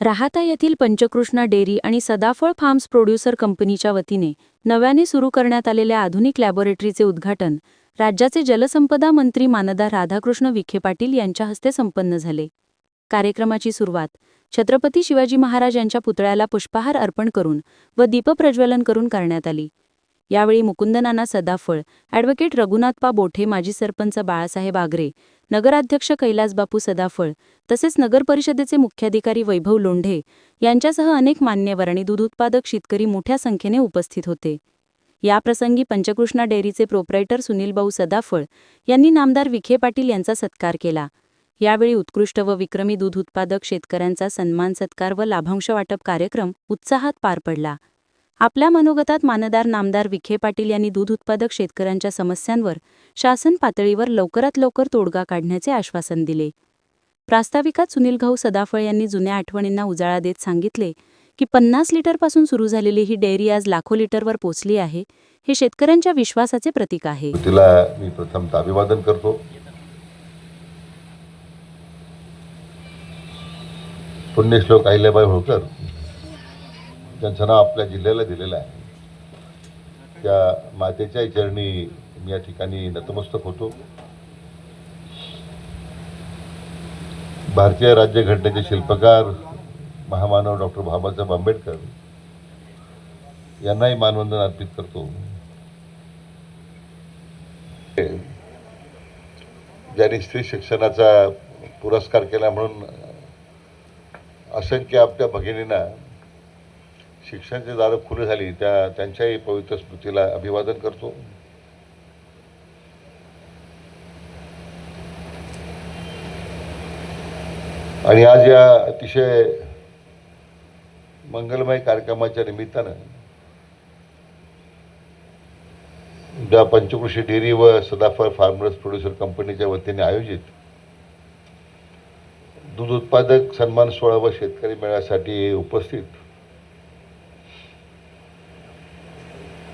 राहाता येथील पंचकृष्णा डेअरी आणि Sadaphal farms producer कंपनीच्या वतीने नव्याने सुरू करण्यात आलेल्या आधुनिक लॅबोरेटरीचे उद्घाटन राज्याचे जलसंपदा मंत्री मानदा राधाकृष्ण विखे पाटील यांच्या हस्ते संपन्न झाले. कार्यक्रमाची सुरुवात छत्रपती शिवाजी महाराज यांच्या पुतळ्याला पुष्पहार अर्पण करून व दीपप्रज्वलन करून करण्यात आली. यावेळी मुकुंदनाना सदाफळ ॲडव्होकेट रघुनाथपा बोठे माजी सरपंच बाळासाहेब आगरे नगराध्यक्ष कैलासबापू सदाफळ तसेच नगर परिषदेचे मुख्याधिकारी वैभव लोंढे यांच्यासह अनेक मान्यवर आणि दूध उत्पादक शेतकरी मोठ्या संख्येने उपस्थित होते. याप्रसंगी पंचकृष्णा डेअरीचे प्रोप्रायटर सुनीलभाऊ सदाफळ यांनी नामदार विखे पाटील यांचा सत्कार केला. यावेळी उत्कृष्ट व विक्रमी दूध उत्पादक शेतकऱ्यांचा सन्मान सत्कार व लाभांश वाटप कार्यक्रम उत्साहात पार पडला. आपल्या मनोगतात मानदार नामदार विखे पाटील यांनी दूध उत्पादक शेतकऱ्यांच्या समस्यांवर शासन पातळीवर लवकरात लवकर तोडगा काढण्याचे आश्वासन दिले. प्रास्ताविकात सुनील घाऊ सदाफळ यांनी जुन्या आठवणींना उजाळा देत सांगितले की पन्नास लिटरपासून सुरू झालेली ही डेअरी आज लाखो लिटरवर पोचली आहे हे शेतकऱ्यांच्या विश्वासाचे प्रतीक आहे. तिला मी प्रथमतः अभिवादन करतो. पुण्यश्लोक अहिल्याबाई होळकर ज्यांचं नाव आपल्या जिल्ह्याला दिलेलं आहे त्या मातेच्या चरणी मी या ठिकाणी नतमस्तक होतो. भारतीय राज्यघटनेचे शिल्पकार महामानव डॉक्टर बाबासाहेब आंबेडकर यांनाही मानवंदन अर्पित करतो. ज्यांनी स्त्री शिक्षणाचा पुरस्कार केला म्हणून असंख्य आपल्या भगिनींना शिक्षणाची दारं खुली झाली त्या त्यांच्याही पवित्र स्मृतीला अभिवादन करतो. आणि आज या अतिशय मंगलमय कार्यक्रमाच्या निमित्तानं ज्या पंचकृषी डेअरी व सदाफळ फार्मर्स प्रोड्युसर कंपनीच्या वतीने आयोजित दूध उत्पादक सन्मान सोहळा व शेतकरी मेळ्यासाठी उपस्थित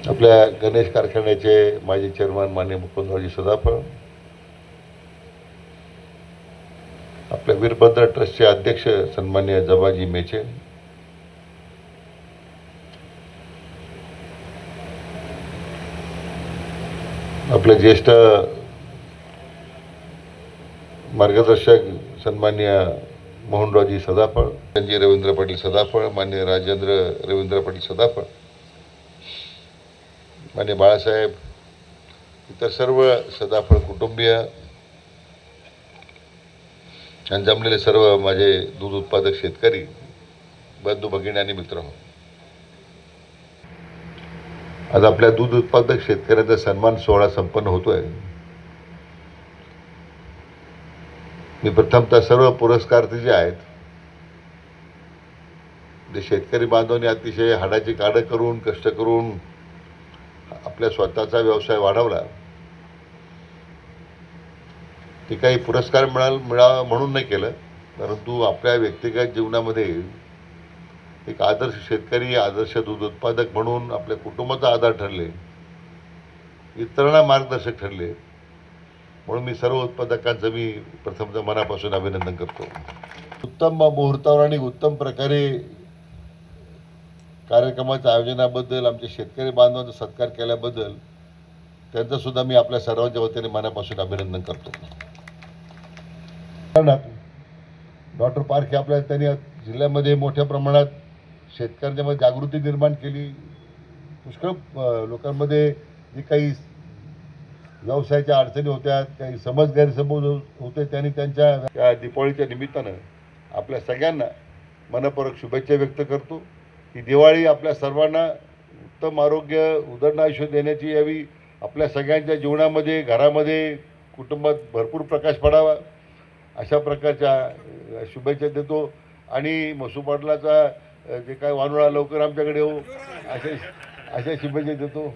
आपल्या गणेश कारखान्याचे माजी चेअरमन मान्य मुकुंदरावजी सदाफळ आपल्या वीरभद्र ट्रस्टचे अध्यक्ष सन्मान्य जबाजी मेचे आपले ज्येष्ठ मार्गदर्शक सन्मान्य मोहनरावजी सदाफळ संजय रवींद्र पाटील सदाफळ मान्य राजेंद्र रवींद्र पाटील सदाफळ मान्य बाळासाहेब इतर सर्व सदाफळ कुटुंबीय आणि जमलेले सर्व माझे दूध उत्पादक शेतकरी बंधू भगिनी आणि मित्र हो. आज आपल्या दूध उत्पादक शेतकऱ्यांचा सन्मान सोहळा संपन्न होतोय. मी प्रथमतः सर्व पुरस्कार्थी जे आहेत. जे शेतकरी बांधवांनी अतिशय हाडाची काढं करून कष्ट करून आपल्या स्वतःचा व्यवसाय वाढवला ते काही पुरस्कार मिळाल मिळावा म्हणून नाही केलं परंतु आपल्या व्यक्तिगत जीवनामध्ये एक आदर्श शेतकरी आदर्श दूध उत्पादक म्हणून आपल्या कुटुंबाचा आधार ठरले इतरांना मार्गदर्शक ठरले. म्हणून मी सर्व उत्पादकांचं मी प्रथमतः मनापासून अभिनंदन करतो. उत्तम मुहूर्तावर आणि उत्तम प्रकारे कार्यक्रमाच्या आयोजनाबद्दल आमच्या शेतकरी बांधवांचा सत्कार केल्याबद्दल त्यांचासुद्धा मी आपल्या सर्वांच्या वतीने मनापासून अभिनंदन करतो. डॉक्टर पारखे आपल्या त्यांनी जिल्ह्यामध्ये मोठ्या प्रमाणात शेतकऱ्यांच्यामध्ये जागृती निर्माण केली. पुष्कळ लोकांमध्ये जी काही व्यवसायाच्या अडचणी होत्या काही समज गैरसमज होते त्यांनी त्यांच्या त्या निमित्तानं आपल्या सगळ्यांना मनपूर्वक शुभेच्छा व्यक्त करतो. ही दिवाळी आपल्या सर्वांना उत्तम आरोग्य उदंड आयुष्य देण्याची यावी. आपल्या सगळ्यांच्या जीवनामध्ये घरामध्ये कुटुंबात भरपूर प्रकाश पडावा. अशा प्रकारच्या शुभेच्छा देतो. आणि मसू पाटलाचा जे काय वानुळा लवकर आमच्याकडे हो अशा अशा शुभेच्छा देतो.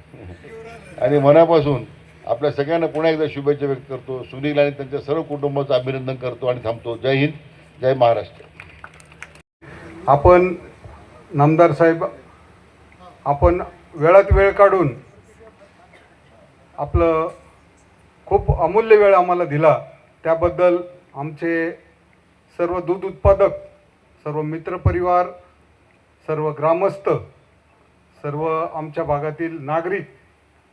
आणि मनापासून आपल्या सगळ्यांना पुन्हा एकदा शुभेच्छा व्यक्त करतो. सुनील आणि त्यांच्या सर्व कुटुंबाचं अभिनंदन करतो आणि थांबतो. जय हिंद जय महाराष्ट्र. आपण नामदार साहेब आपण वेळात वेळ काढून आपलं खूप अमूल्य वेळ आम्हाला दिला. त्याबद्दल आमचे सर्व दूध उत्पादक सर्व मित्रपरिवार सर्व ग्रामस्थ सर्व आमच्या भागातील नागरिक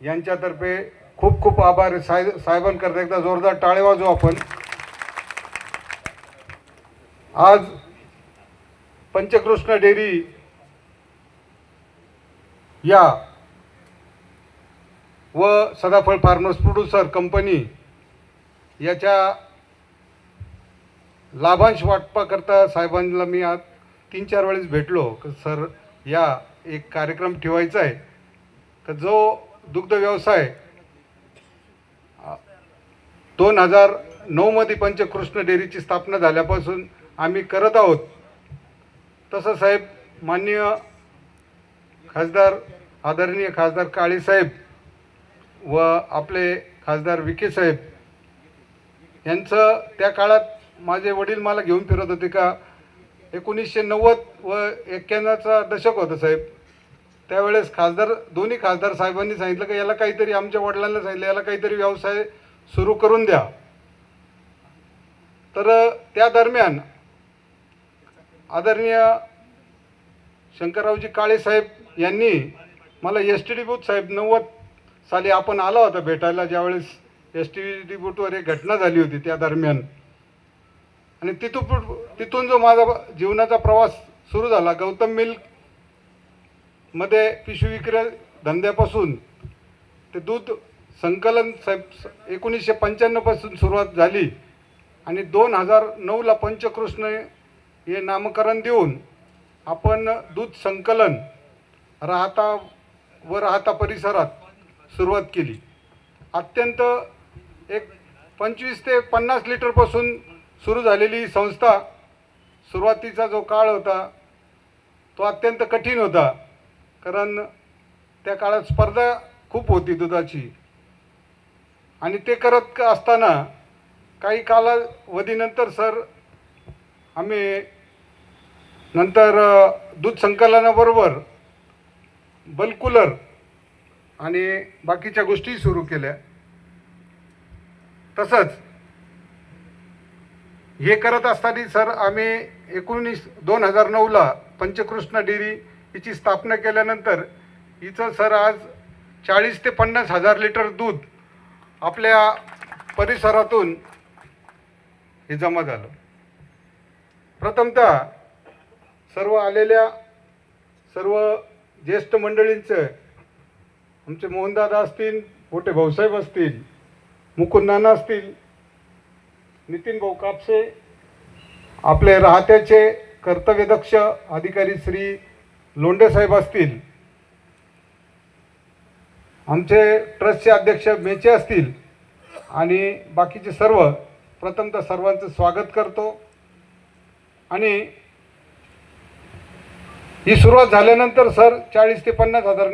यांच्यातर्फे खूप खूप आभार. साहेब साहेबांकरता एकदा जोरदार टाळे वाजू आपण. आज पंचकृष्ण डेअरी या व सदाफळ फार्मर्स प्रोड्युसर कंपनी याच्या लाभांश वाटपाकरता साहेबांना मी आज तीन चार वेळेस भेटलो. सर या एक कार्यक्रम ठेवायचा आहे. का जो दुग्ध व्यवसाय दोन हजार नऊमध्ये पंचकृष्ण डेअरीची स्थापना झाल्यापासून आम्ही करत आहोत. तसं साहेब माननीय खासदार आदरणीय खासदार काळेसाहेब व आपले खासदार विखे साहेब यांचं त्या काळात माझे वडील मला घेऊन फिरत होते का? एकोणीसशे नव्वद व एक्क्याण्णवचा दशक होतं साहेब. त्यावेळेस खासदार दोन्ही खासदार साहेबांनी सांगितलं की याला काहीतरी आमच्या वडिलांना सांगितलं याला काहीतरी व्यवसाय सुरू करून द्या. तर त्या दरम्यान आदरणीय शंकररावजी काळे साहेब यांनी मला एस टी डी बूथ साहेब नव्वद साली आपण आला होता भेटायला ज्यावेळेस एस टी डी बूथवर एक घटना झाली होती त्या दरम्यान. आणि तिथून तिथून जो माझा जीवनाचा प्रवास सुरू झाला गौतम मिल्कमध्ये पिशवी विक्रे धंद्यापासून ते दूध संकलन साहेब एकोणीसशे पंच्याण्णवपासून सुरुवात झाली. आणि दोन हजार नऊला पंचकृष्ण हे नामकरण देऊन आपण दूध संकलन राहता व राहता परिसरात सुरुवात केली. अत्यंत एक पंचवीस ते पन्नास लिटरपासून सुरू झालेली ही संस्था सुरुवातीचा जो काळ होता तो अत्यंत कठीण होता. कारण त्या काळात स्पर्धा खूप होती दुधाची. आणि ते करत असताना काही कालावधीनंतर सर आम्ही नंतर दूध संकलनाबरोबर बल्कुलर आणि बाकीच्या गोष्टी सुरू केल्या. तसंच हे करत असताना सर आम्ही एकोणीस दोन हजार नऊला पंचकृष्ण डेअरी हिची स्थापना केल्यानंतर हिचं सर आज चाळीस ते पन्नास हजार लिटर दूध आपल्या परिसरातून हे जमा झालं. प्रथमतः सर्व आलेल्या सर्व ज्येष्ठ मंडळींचं आमचे मोहनदादा असतील मोठे भाऊसाहेब असतील मुकुंद नाना असतील नितीन भाऊ कापसे आपले राहत्याचे कर्तव्यदक्ष अधिकारी श्री लोंडेसाहेब असतील आमचे ट्रस्टचे अध्यक्ष मेचे असतील आणि बाकीचे सर्व प्रथमतः सर्वांचं स्वागत करतो. आणि ही सुरुवात झाल्यानंतर सर चाळीस ते पन्नास हजार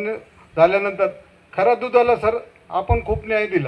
झाल्यानंतर खरा दुधाला सर आपण खूप न्याय दिला.